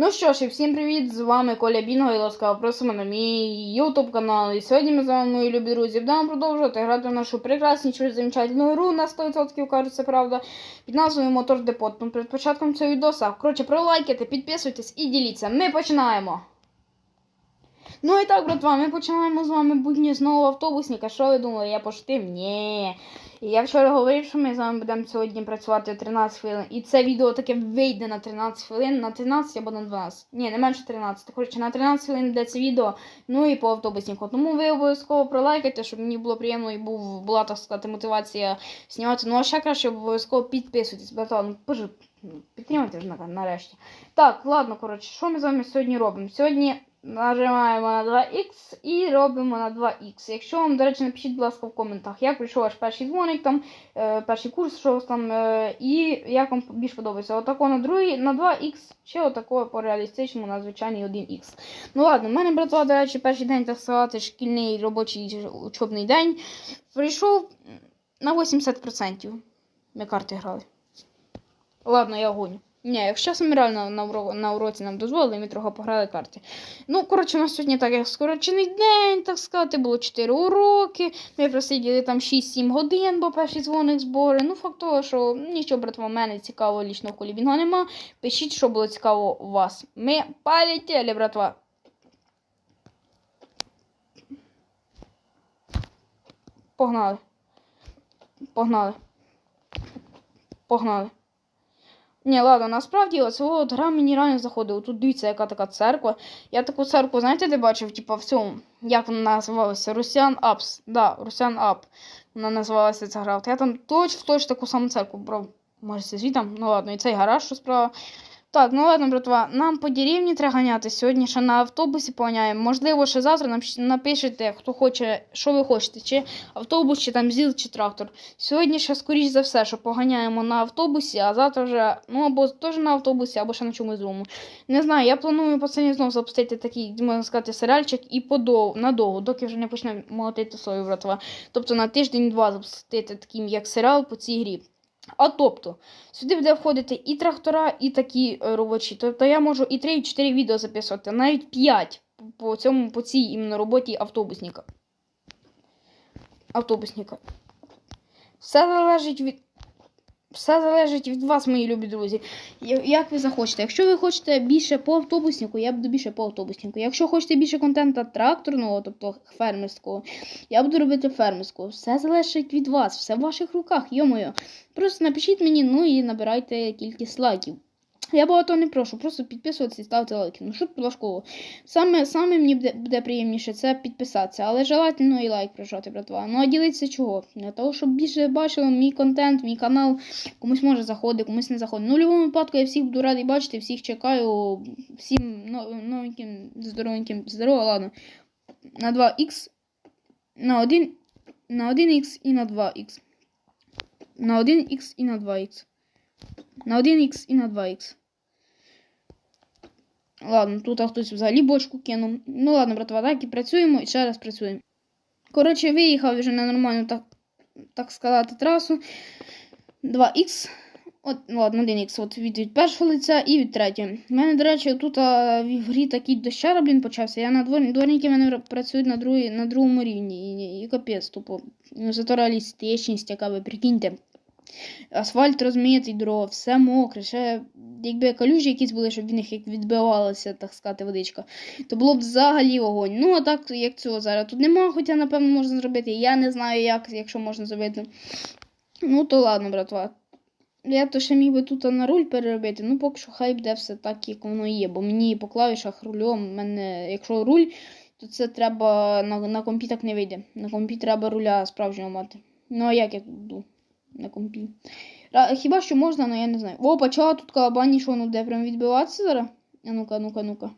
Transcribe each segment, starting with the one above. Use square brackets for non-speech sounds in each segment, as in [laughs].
Ну що ж, і всім привіт! З вами Коля Бінго і ласкаво просимо на мій YouTube канал. І сьогодні ми з вами, мої любі друзі, будемо продовжувати грати в нашу прекраснішу замечательну гру на 100% кажеться, правда, під назвою Мотор Депот. Ну, перед початком цього відоса, коротше, пролайкайте, підписуйтесь і діліться. Ми починаємо! Ну і так, братва, ми починаємо з вами будні знову автобусника. Що ви думали, я пошутив? Ні. Я вчора говорив, що ми з вами будемо сьогодні працювати 13 хвилин. І це відео таке вийде на 13 хвилин, на 13 або на 12. Ні, не менше 13. Коротше, на 13 хвилин йде це відео, ну і по автобуснику. Тому ви обов'язково пролайкайте, щоб мені було приємно і був, була, так сказати, мотивація знімати. Ну а ще краще обов'язково підписуйтесь, братан. Ну, боже, підтримайте ж нарешті. Так, ладно, коротше, що ми з вами сьогодні робимо? Сьогодні нажимаємо на 2х і робимо на 2х. Якщо вам, до речі, напишіть, будь ласка, в коментах, як прийшов ваш перший дзвоник, там, е, перший курс, що у вас е, і як вам більш подобається. Отако на другий, на 2х, чи отако по реалістичному на звичайний 1х. Ну ладно, в мене, братва, до речі, перший день, так сказати, шкільний робочий учебний день прийшов на 80%. Ми карти грали. Ладно, я гоню. Ні, якщо чесно, реально на, уро- на уроці нам дозволили, ми трохи пограли карти. Ну, коротше, у нас сьогодні так як скорочений день, так сказати, було 4 уроки. Ми просиділи там 6-7 годин, бо перший дзвоник збори. Ну, факт того, що нічого, братва, в мене цікаво лічно в колі бінго нема. Пишіть, що було цікаво у вас. Ми полетіли, братва. Погнали. Погнали. Погнали. Ні, ладно, насправді от гра мені реально заходила. Тут дивіться, яка така церква. Я таку церкву, знаєте, де бачив, типу, в цьому, як вона називалася? Русян Апс. Да, Русян Ап. Вона називалася ця гра. От я там точ в точ таку саму церкву брав. Може, це? Ну ладно, і цей гараж, що справа. Так, ну ладно, братва, нам по деревні треба ганяти. Сьогодні ще на автобусі поганяємо. Можливо, ще завтра напиш- напишете, хто хоче, що ви хочете, чи автобус, чи там ЗІЛ, чи трактор. Сьогодні ще, скоріш за все, що поганяємо на автобусі, а завтра вже, ну або теж на автобусі, або ще на чомусь другому. Не знаю, я планую пацані знову запустити такий, можна сказати, серіальчик і подов, надовго, доки вже не почне молотити свою братва. Тобто на тиждень-два запустити таким як серіал по цій грі. А тобто, сюди буде входити і трактора, і такі е, робочі. Тобто я можу і 3, і 4 відео записувати, навіть 5 по цьому, по цій іменно роботі автобусника. Автобусника. Все залежить від. Все залежить від вас, мої любі друзі. Як ви захочете. Якщо ви хочете більше по автобуснику, я буду більше по автобуснику. Якщо хочете більше контента тракторного, тобто фермерського, я буду робити фермерського. Все залежить від вас, все в ваших руках, йомою. Просто напишіть мені, ну і набирайте кількість лайків. Я багато не прошу, просто підписуватися і ставити лайки. Ну, щоб важкого. Саме, саме мені буде, буде приємніше це підписатися, але желательно і лайк прожати, братва. Ну а ділитися чого? Для того, щоб більше бачили мій контент, мій канал. Комусь може заходить, комусь не заходить. Ну, в будь-якому випадку я всіх буду радий бачити, всіх чекаю. Всім новеньким, здоровеньким, здорово, ладно. На 2х, на 1, на 1х і на 2х. На 1х і на 2х. На 1х і на 2х. Ладно, тут хтось взагалі бочку кинув. Ну ладно, братва, так і працюємо і ще раз працюємо. Коротше, виїхав вже на нормальну, так, так сказати, трасу. 2х. От, ладно, 1х от від, від першого лиця і від третього. У мене, до речі, тут а, в грі такий дощара, блін, почався. Я на двор... дворники мене працюють на, другій, на другому рівні. І, і капець, тупо. Ну, Зато реалістичність, яка ви прикиньте. Асфальт розмитий, дорога, все мокре. Ще якби калюжі якісь були, щоб від них як відбивалася, так сказати, водичка, то було б взагалі вогонь. Ну, а так, як цього зараз тут нема, хоча, напевно, можна зробити. Я не знаю, як, якщо можна зробити. Ну, то ладно, братва. Я то ще міг би тут на руль переробити, ну поки що хай буде все так, як воно є. Бо мені по клавішах рульом, мене, якщо руль, то це треба на, на компі так не вийде. На компі треба руля справжнього мати. Ну а як я тут буду на компі? Хіба що можна, але я не знаю. О, почала тут калабані, що воно де прям відбиватися зараз? А ну-ка, ну-ка, ну-ка.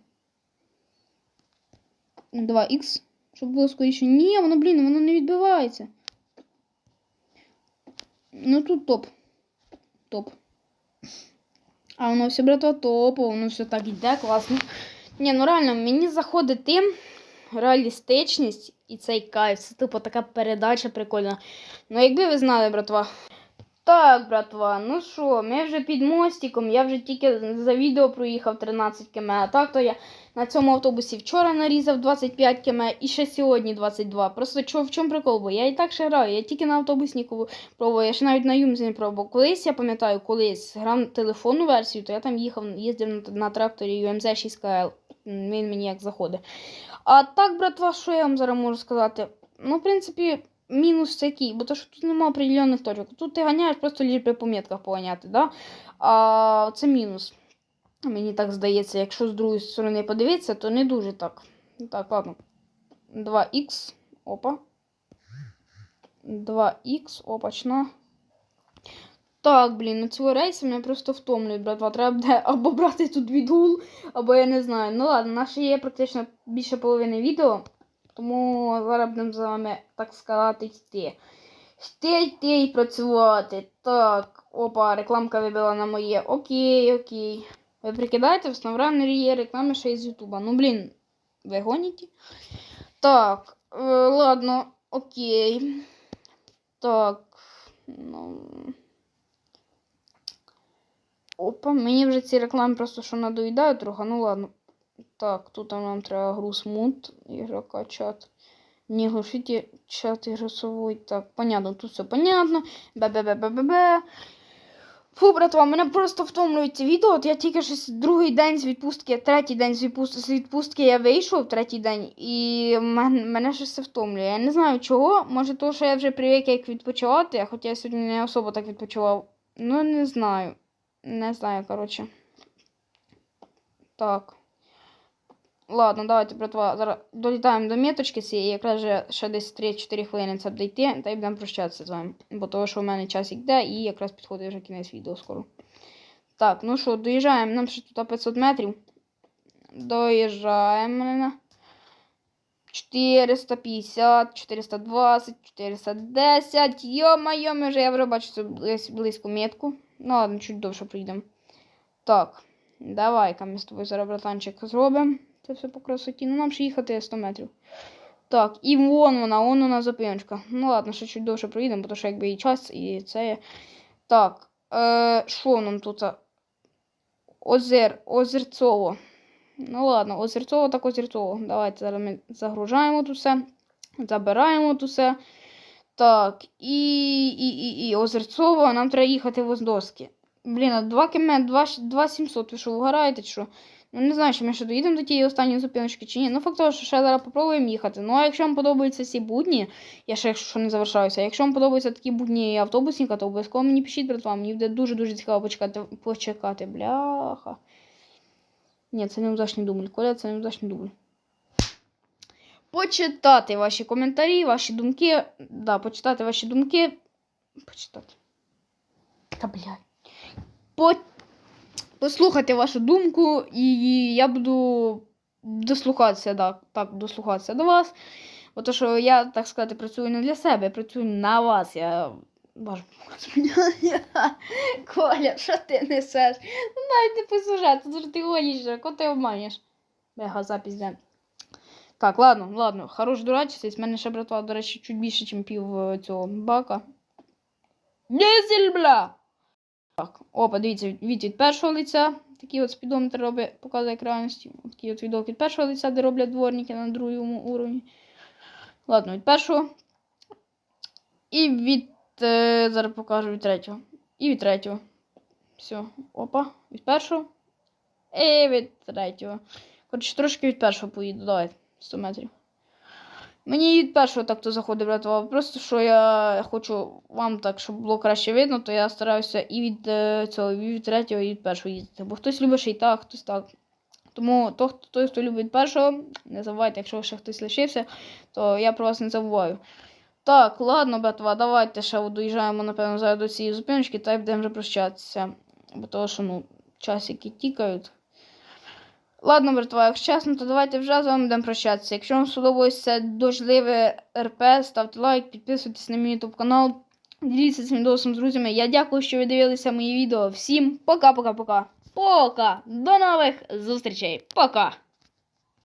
2х. Щоб було скоріше. Ні, воно, блін, воно не відбивається. Ну тут топ. Топ. А воно все, братва, топово, воно все так йде, класно. Ні, ну реально, мені заходить тим реалістичність і цей кайф. Це типу така передача прикольна. Ну, якби ви знали, братва. Так, братва, ну що, ми вже під мостиком, я вже тільки за відео проїхав 13 км, а так то я на цьому автобусі вчора нарізав 25 км і ще сьогодні 22. Просто чо, в чому прикол? Бо я і так ще граю, я тільки на автобусні пробував, я ще навіть на Юмзі не пробував. Колись, я пам'ятаю, колись грав телефонну версію, то я там їхав, їздив на, тракторі UMZ 6KL. Він мені як заходить. А так, братва, що я вам зараз можу сказати? Ну, в принципі, мінус такий, бо то, що тут немає определених точок. Тут ти ганяєш просто лише при пометках поганяти, да? А це мінус. Мені так здається, якщо з другої сторони подивитися, то не дуже так. Так, ладно. 2х. Опа. 2х, опачна. Так, блін, цього рейсу мене просто втомлюють, братва. Треба буде [laughs] або брати тут відгул, або я не знаю. Ну ладно, наше є практично більше половини відео. Тому зараз будемо з вами, так сказати, йти. Йти, йти і працювати. Так, опа, рекламка вибила на моє. Окей, окей. Ви прикидаєте, в Снавранері є реклами ще із Ютуба. Ну, блін, ви гоніте? Так, е, ладно, окей. Так. Ну. Опа, мені вже ці реклами просто що надоїдають трохи, ну ладно. Так, тут нам треба груз мут, ігрока чат. Не глушите чат ігросовий. Так, понятно, тут все понятно. Бе-бе-бе-бе-бе-бе. Фу, братва, мене просто втомлюють ці відео. От я тільки щось другий день з відпустки, третій день з відпустки, з відпустки я вийшов, третій день, і мен- мене щось це втомлює. Я не знаю чого. Може, то, що я вже привик як відпочивати, хоча я сьогодні не особо так відпочивав. Ну, не знаю. Не знаю, коротше. Так. Ладно, давайте, братва, зараз долітаємо до меточки цієї, якраз же ще десь 3-4 хвилини це буде йти, та й будемо прощатися з вами. Бо того, що в мене час йде, і якраз підходить вже кінець відео скоро. Так, ну що, доїжджаємо, нам ще тут 500 метрів. Доїжджаємо. на 450, 420, 410. Йо-майо, вже я вже бачу цю близь- близьку метку. Ну ладно, чуть довше прийдемо. Так, давай-ка ми з тобою зараз, братанчик, зробимо. Це все по красоті. Ну нам ще їхати 100 метрів. Так, і вон вона, вон вона зупиночка. Ну ладно, ще чуть довше проїдемо, тому що якби і час, і це. Так. Е, що нам тут? Озер, Озерцово. Ну ладно, Озерцово так Озерцово. Давайте зараз ми загружаємо тут все. Забираємо тут все. Так, і, і, і, і Озерцово, нам треба їхати в Оздоски. Блін, а 2 км, 2700, ви що, вгораєте, чи що? Ну, не знаю, чи ми ще доїдемо до тієї останньої зупиночки чи ні. Ну, факт того, що ще зараз попробуємо їхати. Ну, а якщо вам подобаються ці будні, я ще якщо не завершаюся, якщо вам подобаються такі будні автобусника, то обов'язково мені пишіть, братва, мені буде дуже-дуже цікаво почекати, почекати. Бляха. Ні, це неудачний дубль. Коля, це неудачний дубль. Почитати ваші коментарі, ваші думки. Да, почитати ваші думки. Почитати. Та блядь. По... Послухати вашу думку, і я буду дослухатися, да, так, дослухатися до вас. Бо то, що я, так сказати, працюю не для себе, я працюю на вас. Я. Боже. [laughs] Коля, що ти несеш? Навіть не по сюжету, то що ти гониш, кого ти обманюєш? Бега, запись де. Так, ладно, ладно, хорош дурачитись. В мене ще братва, до речі, чуть більше, ніж пів е, цього бака. Дизель, бля! Так, опа, дивіться, від, від, першого лиця. Такий от спідометр робить, показує крайності. Такий от відок від першого лиця, де роблять дворники на другому уровні. Ладно, від першого. І від. Е, зараз покажу від третього. І від третього. Все. Опа. Від першого. І від третього. Коротше, трошки від першого поїду. Давай, 100 метрів. Мені від першого так то заходить, братва. Просто що я хочу вам так, щоб було краще видно, то я стараюся і від е, цього, і від третього, і від першого їздити. Бо хтось любить ще й так, хтось так. Тому то, хто- той, хто любить першого, не забувайте, якщо ще хтось лишився, то я про вас не забуваю. Так, ладно, братва, давайте ще доїжджаємо, напевно, зараз до цієї зупиночки, та й будемо вже прощатися. Бо того, що ну, часики тікають. Ладно, братва, якщо чесно, то давайте вже з вами будемо прощатися. Якщо вам сподобалося дождливе РП, ставте лайк, підписуйтесь на мій YouTube канал, діліться цим відосом з друзями. Я дякую, що ви дивилися мої відео. Всім пока-пока-пока. Пока! До нових зустрічей! Пока!